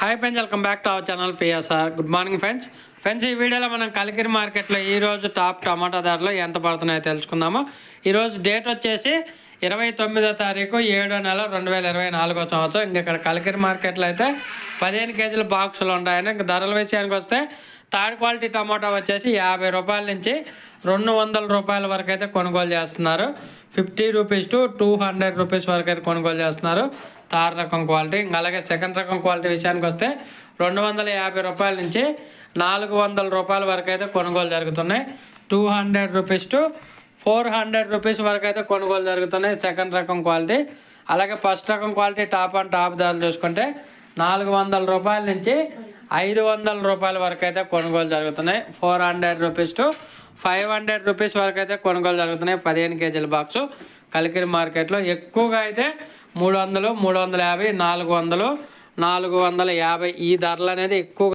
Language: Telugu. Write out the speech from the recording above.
Hi friends welcome back to our channel PSR good morning friends friends ఈ వీడియోలో మనం కలికిరి మార్కెట్లో ఈరోజు టాప్ టమాటా ధరలు ఎంత పడుతున్నాయో తెలుసుకుందాము. ఈరోజు డేట్ వచ్చేసి ఇరవై తొమ్మిదో తారీఖు ఏడో నెల రెండు వేల ఇరవై నాలుగో సంవత్సరం. ఇంక ఇక్కడ కలికిరి మార్కెట్లో అయితే పదిహేను కేజీల బాక్సులు ఉంటాయని ఇంక ధరల విషయానికి వస్తే థర్డ్ క్వాలిటీ టమాటా వచ్చేసి యాభై రూపాయల నుంచి రెండు వందల రూపాయల వరకు అయితే కొనుగోలు చేస్తున్నారు. Fifty rupees to two hundred rupees వరకు అయితే కొనుగోలు చేస్తున్నారు. థార్ రకం క్వాలిటీ. ఇంకా అలాగే సెకండ్ రకం క్వాలిటీ విషయానికి వస్తే రెండు వందల యాభై రూపాయల నుంచి నాలుగు వందల రూపాయల వరకు అయితే కొనుగోలు జరుగుతున్నాయి. Two hundred rupees to four hundred rupees వరకు అయితే కొనుగోలు జరుగుతున్నాయి సెకండ్ రకం క్వాలిటీ. అలాగే ఫస్ట్ రకం క్వాలిటీ టాప్ అండ్ టాప్ ధరలు చూసుకుంటే నాలుగు వందల రూపాయల నుంచి ఐదు వందల రూపాయల వరకు అయితే కొనుగోలు జరుగుతున్నాయి. Four hundred rupees to five hundred rupees వరకు అయితే కొనుగోలు జరుగుతున్నాయి. పదిహేను కేజీల బాక్సు కలికిరి మార్కెట్లో ఎక్కువగా అయితే మూడు వందలు మూడు వందల యాభై నాలుగు వందలు నాలుగు వందల యాభై ఈ ధరలు అనేది ఎక్కువ